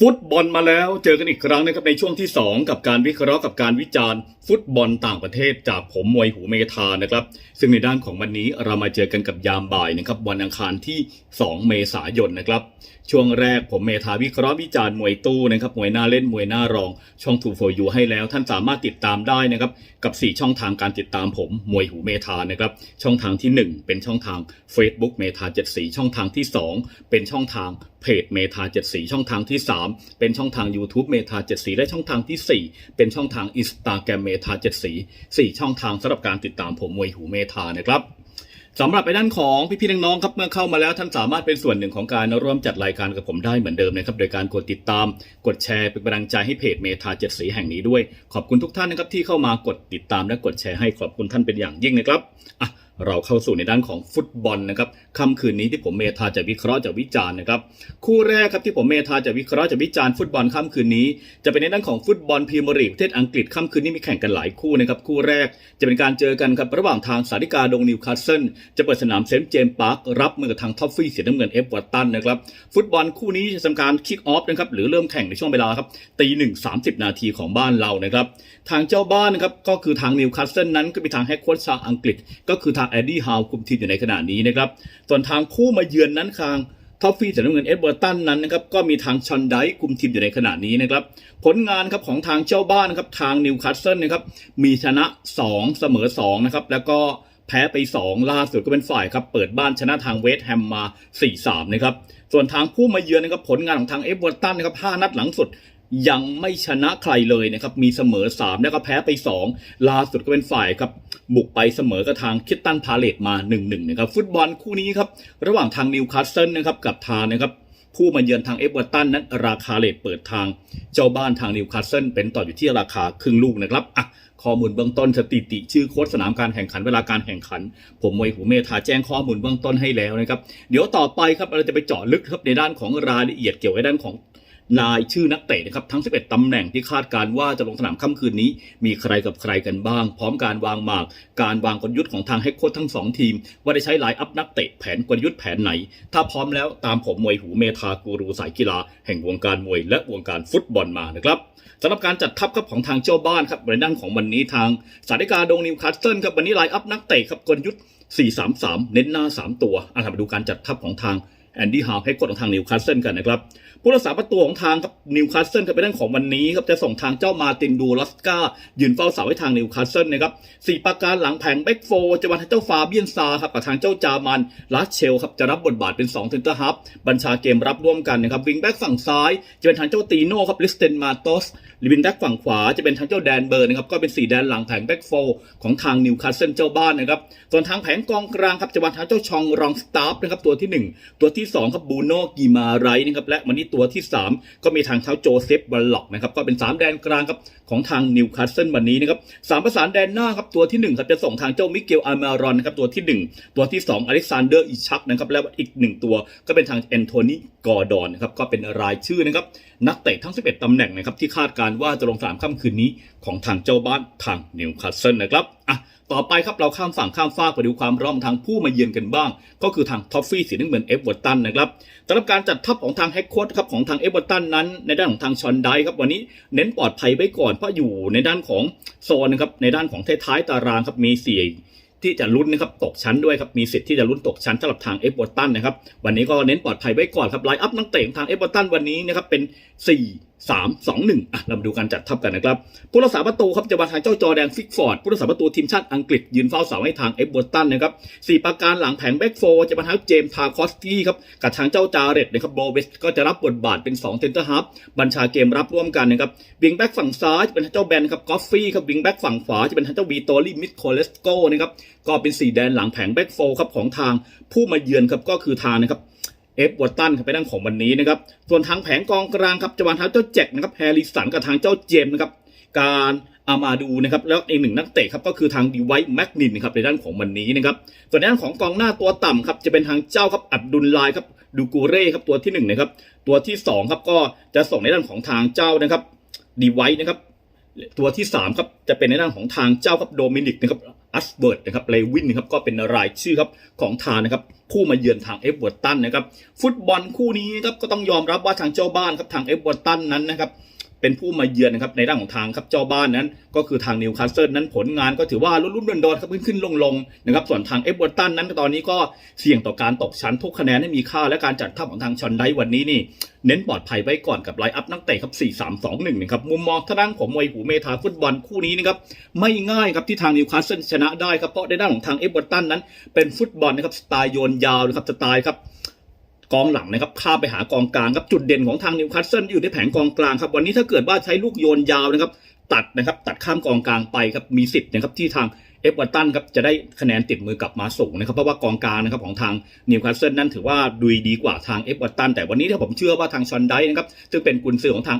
ฟุตบอลมาแล้วเจอกันอีกครั้งนะครับในช่วงที่ 2 กับการวิเคราะห์กับการวิจารณ์ ฟุตบอลต่างประเทศจากผมมวยหูเมธานะครับ ซึ่งในด้านของวันนี้เรามาเจอกันกับยามบ่ายนะครับวันอังคารที่ 2 เมษายนนะครับ ช่วงแรกผมเมธาวิเคราะห์วิจารณ์มวยตู้นะครับมวยหน้าเล่นมวยหน้ารอง ช่องทูโฟยูให้แล้วท่านสามารถติดตามได้นะครับกับ 4 ช่องทางการติดตามผมมวยหูเมธานะครับช่องทางที่ 1 เป็นช่องทาง Facebook เมธา74 ช่องทางที่ 2 เป็นช่องทาง เพจเมธา74ช่องทางที่ 3 เป็นช่องทาง YouTube เมธา74และช่องทางทีสี่ 4 เป็นช่องทาง Instagram เมธา74 4ช่องทางสำหรับการติดตามผมมวยหูเมธานะครับสำหรับไปด้านของพี่ๆน้องๆครับเมื่อเข้ามาแล้วท่านสามารถเป็นส่วนหนึ่งของการร่วมจัดรายการกับผมได้เหมือนเดิมนะครับโดยการกดติดตาม กดแชร์เป็นกำลังใจให้เพจเมธาเจ็ดสีแห่งนี้ด้วย ขอบคุณทุกท่านนะครับที่เข้ามากดติดตามและกดแชร์ให้ขอบคุณท่านเป็นอย่างยิ่งนะครับอะ เราเข้าสู่ในด้านของฟุตบอลนะครับค่ำคืนนี้ที่ผมเมธาจะวิเคราะห์จะวิจารณ์นะครับคู่แรกครับที่ผมเมธาจะวิเคราะห์จะวิจารณ์ฟุตบอลค่ำคืนนี้ จะเป็นในด้านของฟุตบอลพรีเมียร์ลีกประเทศอังกฤษค่ำคืนนี้มีแข่งกันหลายคู่นะครับคู่แรกจะเป็นการเจอกันครับระหว่างทางสาริกาดงนิวคาสเซิลจะเปิดสนามเซนต์เจมส์พาร์ครับมือกับทางท็อฟฟี่เสียน้ำเงินเอฟวัตตันนะครับฟุตบอลคู่นี้จะทำการคิกออฟนะครับหรือเริ่มแข่งในช่วงเวลาครับตีหนึ่งสามสิบนาทีของบ้านเรานะครับทางเจ้าบ้านนะครับก็คือทางนิวคาสเซิลนั้นก็มีทางแฮกโค้ชชาวอังกฤษ ก็คือทางแอดดี้ฮาวคุมทีมอยู่ในขณะนี้นะครับส่วนทางคู่มาเยือนนั้นทางท็อฟฟี่สีน้ำเงินเอเวอร์ตันนั้นนะครับก็มีทางชอนไดคุมทีมอยู่ในขณะนี้นะครับผลงานครับของทางเจ้าบ้านครับทางนิวคาสเซิลนะครับมีชนะ 2 เสมอ2นะครับแล้วก็แพ้ไป 2 ล่าสุดก็เป็นฝ่ายครับเปิดบ้านชนะทางเวสต์แฮมมา 4-3 นะครับส่วนทางผู้มาเยือนนะครับผลงานของทางเอเวอร์ตันนะครับ5นัดหลังสุด ยังไม่ชนะใครเลยนะครับมีเสมอ 3 แล้วก็แพ้ไป 2 ล่าสุดก็เป็นฝ่ายครับบุกไปเสมอกับทางคิตตันพาเลตมา 1-1นะครับฟุตบอลคู่นี้ครับระหว่างทางนิวคาสเซิลนะครับกับทางนะครับผู้มาเยือนทางเอเวอร์ตันนั้น ราคาเลทเปิดทาง เจ้าบ้านทางนิวคาสเซิลเป็นต่ออยู่ที่ราคาครึ่งลูกนะครับอะข้อมูลเบื้องต้นสถิติ ชื่อโค้ชสนามการแข่งขันเวลาการแข่งขัน ผมมวยหูเมธาแจ้งข้อมูลเบื้องต้นให้แล้วนะครับ เดี๋ยวต่อไปครับเราจะไปเจาะลึกครับในด้านของรายละเอียดเกี่ยวกับด้านของ นายชื่อนักเตะนะครับทั้ง 11 ตำแหน่งที่คาดการว่าจะลงสนามค่ำคืนนี้ มีใครกับใครกันบ้าง พร้อมการวางหมาก การวางกลยุทธ์ของทางเฮดโค้ชทั้ง 2 ทีม ว่าได้ใช้ไลน์อัพนักเตะแผนกลยุทธ์แผนไหน ถ้าพร้อมแล้วตามผมมวยหูเมธากูรูสายกีฬา แห่งวงการมวยและวงการฟุตบอลมานะครับสำหรับการจัดทัพครับของทางเจ้าบ้านครับในด้านของวันนี้ทางสาธิกาดงนิวคาสเซิลครับวันนี้ไลน์อัพนักเตะครับกลยุทธ์4-3-3 เน้นหน้า 3 ตัวอะมาดูการจัดทัพของทาง แอนดี้ฮาวให้กดของทางนิวคาสเซิลกันนะครับผู้รักษาประตูของทางครับนิวคาสเซิลครับเป็นด้านของวันนี้ครับจะส่งทางเจ้ามาตินดูลอสกายืนเฝ้าเสาให้ทางนิวคาสเซิลนะครับสี่ประการหลังแผงแบ็กโฟจะวันทางเจ้าฟาเบียนซาครับกับทางเจ้าจามันลาสเชลครับจะรับบทบาทเป็น2เซนเตอร์ฮับบัญชาเกมรับร่วมกันนะครับวิงแบ็กฝั่งซ้าย จะเป็นทางเจ้าตีโน่ครับลิสเตนมาโตสวิงแบ็กฝั่งขวาจะเป็นทางเจ้าแดนเบอร์นะครับก็เป็นสี่แดนหลังแผงแบ็กโฟของทางนิวคาสเซิลเจ้าบ้านนะครับส่วนทางแผงกองกลางครับจะวันทางเจ้าชองรองสตาฟนะครับตัวที่หนึ่งตัวที่สองครับบูโนกีมาไรนะครับและวันนี้ตัวที่สามก็มีทางเท้าโจเซฟบอลล็อกนะครับก็เป็น 3 แดนกลางครับของทางนิวคาสเซิลวันนี้นะครับสามประสานแดนหน้าครับตัวที่1ครับจะส่งทางเจ้ามิเกลอาร์มารอนนะครับตัวที่ 1 ตัวที่ 2อเล็กซานเดอร์อิชักนะครับและอีก 1 ตัวก็เป็นทางแอนโทนีกอร์ดอนนะครับก็เป็นรายชื่อนะครับนักเตะทั้ง 11ตำแหน่งนะครับที่คาดการณ์ว่าจะลงสนามค่ำคืนนี้ของทางเจ้าบ้านทางนิวคาสเซิลนะครับอะต่อไปครับเราข้ามฝั่งข้ามฟากไปดูความร้อมทางผู้มาเยือนกันบ้าง ก็คือทางท็อฟฟี่สีน้ำเงินเอฟเวอร์ตันนะครับสำหรับการจัดทัพของทางแฮกโค้ชครับของทางเอฟเวอร์ตันนั้น ในด้านของทางชอนไดครับวันนี้เน้นปลอดภัยไว้ก่อนเพราะอยู่ในด้านของโซนนะครับในด้านของท้ายๆตารางครับมีเสี่ยที่จะลุ้นนะครับตกชั้นด้วยครับมีสิทธิ์ที่จะลุ้นตกชั้นสำหรับทางเอฟเวอร์ตันนะครับวันนี้ก็เน้นปลอดภัยไว้ก่อนครับไลน์อัพนักเตะของทางเอฟเวอร์ตันวันนี้นะครับเป็น 4 3 2 1อะเรามาดูการจัดทัพกันนะครับผู้รักษาประตูครับจะมาทางเจ้าจอแดนฟิกฟอร์ดผู้รักษาประตูทีมชาติอังกฤษยืนเฝ้าเสาให้ทางเอฟเวอร์ตันนะครับสี่ประการหลังแผงแบ็กโฟจะมาทางเจมส์ทาคอสตี้ครับกับทางเจ้าจาเรตนะครับโบเวสก็จะรับบทบาทเป็น2เซนเตอร์ฮับบัญชาเกมรับร่วมกันนะครับวิงแบ็กฝั่งซ้ายจะเป็นทางเจ้าแบนครับกอฟฟี่ครับวิงแบ็กฝั่งขวาจะเป็นทางเจ้าวีโตลี่มิดโคเลสโกนะครับก็เป็นสี่แดนหลังแผงแบ็กโฟครับของทางผู้มาเยือนครับก็คือทางนะครับ เอฟวอร์ตันครับไปด้านของวันนี้นะครับ ส่วนทางแผงกองกลางครับจะวางทางเจ้าแจ็คนะครับแฮร์ริสันกับทางเจ้าเจมส์นะครับ การอามาดูนะครับแล้วอีกหนึ่งนักเตะครับก็คือทางดีไวท์แมกนินครับในด้านของวันนี้นะครับส่วนด้านของกองหน้าตัวต่ำครับจะเป็นทางเจ้าครับอับดุลไลครับดูกูเร่ครับตัวที่หนึ่งนะครับตัวที่สองครับก็จะส่งในด้านของทางเจ้านะครับดีไวท์นะครับตัวที่สามครับจะเป็นในด้านของทางเจ้าครับโดมินิกนะครับ อัสเบิร์ตนะครับเลวินนะครับก็เป็นรายชื่อครับของทางนะครับผู้มาเยือนทางเอฟเวอร์ตันนะครับฟุตบอลคู่นี้ครับก็ต้องยอมรับว่าทางเจ้าบ้านครับทางเอฟเวอร์ตันนั้นนะครับ เป็นผู้มาเยือนนะครับในด้านของทางครับเจ้าบ้านนั้น ก็คือทางนิวคาสเซิลนั้นผลงานก็ถือว่ารุ่นๆดอนๆครับขึ้นขึ้นลงลงนะครับส่วนทางเอฟเวอร์ตันนั้นตอนนี้ก็เสี่ยงต่อการตกชั้นทุกคะแนนให้มีค่าและการจัดทัพของทางชอนไดวันนี้นี่เน้นปลอดภัยไว้ก่อนกับไลน์อัพนักเตะครับ4 3 2 1นะครับมุมมองทางด้านของมวยหูเมทาฟุตบอลคู่นี้นะครับไม่ง่ายครับที่ทางนิวคาสเซิลชนะได้ครับเพราะในด้านของทางเอฟเวอร์ตันนั้นเป็นฟุตบอลนะครับสไตล์โยนยาวนะครับสไตล์ครับ กองหลังนะครับข้ามไปหากองกลางครับจุดเด่นของทางนิวคาสเซิลอยู่ในแผงกองกลางครับวันนี้ถ้าเกิดว่าใช้ลูกโยนยาวนะครับ ตัดนะครับตัดข้ามกองกลางไปครับมีสิทธิ์นะครับที่ทางเอฟเวอร์ตันครับจะได้คะแนนติดมือกลับมาสูงนะครับเพราะว่ากองกลางนะครับของทางนิวคาสเซิลนั้นถือว่าดูดีกว่าทางเอฟเวอร์ตันแต่วันนี้ถ้าผมเชื่อว่าทางชอนไดนะครับซึ่งเป็นกุนซือของทาง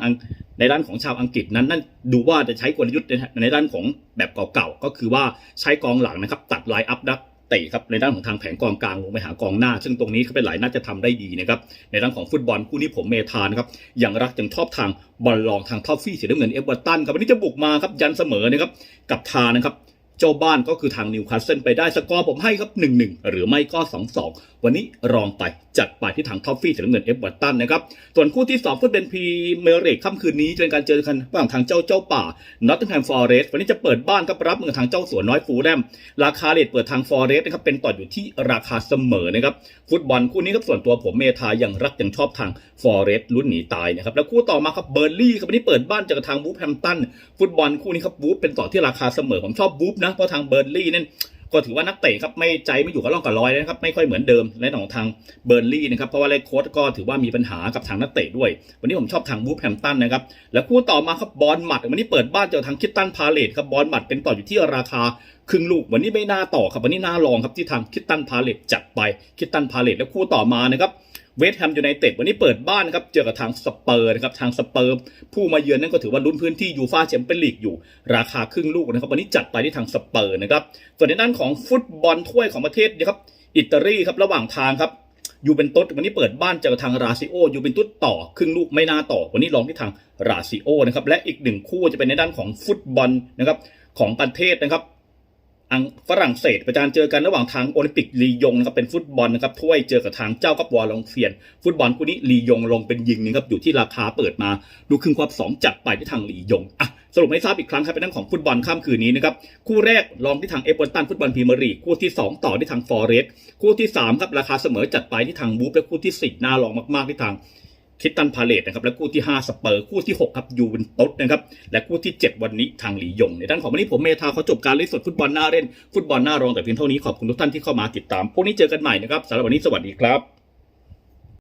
ในด้านของชาวอังกฤษนั้นนั่นดูว่าจะใช้กลยุทธ์ในในด้านของแบบเก่าๆก็คือว่าใช้กองหลังนะครับตัดไลน์อัพนัก เตะครับในด้านของทางแผงกองกลางลงไปหากองหน้า ซึ่งตรงนี้เขาเป็นหลายน่าจะทำได้ดีนะครับในด้านของฟุตบอลคู่นี้ผมเมทานะครับอย่างรักยังชอบทางบอลลองทางท็อฟฟี่สีน้ำเงินเอเวอร์ตันครับวันนี้จะบุกมาครับยันเสมอนะครับกับทานะครับ เจ้าบ้านก็คือทางนิวคาสเซิลไปได้สกอร์ผมให้ครับ 1-1 หรือไม่ก็ 2-2 วันนี้รองไปจัดไปที่ทางท็อฟฟี่สีน้ำเงินเอเวอร์ตันนะครับ ส่วนคู่ที่2ฟุตเป็นพีเมเรกค่ำคืนนี้จะเป็นการเจอกันระหว่างทางเจ้าเจ้าป่านอตติงแฮมฟอร์เรสวันนี้จะเปิดบ้านครับรับมือทางเจ้าสวนน้อยฟูแลมราคาเลทเปิดทางฟอร์เรสนะครับเป็นต่ออยู่ที่ราคาเสมอนะครับฟุตบอลคู่นี้ครับส่วนตัวผมเมทายังรักยังชอบทางฟอร์เรสลุ้นหนีตายนะครับแล้วคู่ต่อมาครับเบอร์ลี่ครับวันนี้เปิดบ้านเจอกับทางวูฟแฮมตันฟุตบอลคู่นี้ครับวูฟเป็นต่อที่ราคาเสมอผมชอบวูฟนะเพราะทางเบอร์ลี่นั่นก็ถือว่านักเตะครับไม่ใจไม่อยู่กับร่องกับรอยนะครับไม่ค่อยเหมือนเดิมในของทางเบอร์ลี่นะครับเพราะว่าเลโค้ดก็ถือว่ามีปัญหากับทางนักเตะด้วย วันนี้ผมชอบทางวูฟแฮมตันนะครับแล้วคู่ต่อมาครับบอลหมัดวันนี้เปิดบ้านเจอทางคิตตันพาเลตครับบอลหมัดเป็นต่ออยู่ที่ราคาครึ่งลูกวันนี้ไม่น่าต่อครับวันนี้น่าลองครับที่ทางคิตตันพาเลตจัดไปคิตตันพาเลตแล้วคู่ต่อมานะครับ เวสต์แฮมยูไนเต็ดวันนี้เปิดบ้านนะครับ เจอกับทางสเปอร์นะครับ ทางสเปอร์ ผู้มาเยือนนั่นก็ถือว่าลุ้นพื้นที่ยูฟาแชมเปี้ยนลีกอยู่ ราคาครึ่งลูกนะครับ วันนี้จัดไปที่ทางสเปอร์นะครับ ส่วนในด้านของฟุตบอลถ้วยของประเทศนะครับ อิตาลีครับ ระหว่างทางครับยูเวนตุสวันนี้เปิดบ้านเจอกับทางราซิโอยูเวนตุสต่อครึ่งลูกไม่น่าต่อ วันนี้ลองที่ทางราซิโอนะครับและอีกหนึ่งคู่จะเป็นในด้านของฟุตบอลนะครับของประเทศนะครับ อังฝรั่งเศสประจานเจอกันระหว่างทางโอลิมปิกลียงนะครับเป็นฟุตบอลนะครับถ้วยเจอกับทางเจ้ากับวอลลงเซียน ฟุตบอลคู่นี้ลียงลงเป็นยิงนะครับอยู่ที่ราคาเปิดมาดูครึ่งความสองจัดไปที่ทางลียงอะสรุปให้ทราบอีกครั้งครับเป็นเรื่องของฟุตบอลข้ามคืนนี้นะครับคู่แรกลองที่ทางเอเวอร์ตันฟุตบอลพรีเมียร์ลีกคู่ที่ 2 ต่อที่ทางฟอร์เรสต์คู่ที่3ครับราคาเสมอจัดไปที่ทางบูฟและคู่ที่4น่าลองมากๆที่ทาง คิตตันพาเลตนะครับและคู่ที่ 5 สเปอร์คู่ที่ 6 ครับยูเวนตุสนะครับและคู่ที่ 7 วันนี้ทางหลียงในด้านของวันนี้ผมเมธาเขาจบการเล่นสดฟุตบอลหน้าเล่นฟุตบอลหน้ารองแต่เพียงเท่านี้ขอบคุณทุกท่านที่เข้ามาติดตามพวกนี้เจอกันใหม่นะครับสำหรับวันนี้สวัสดีครับ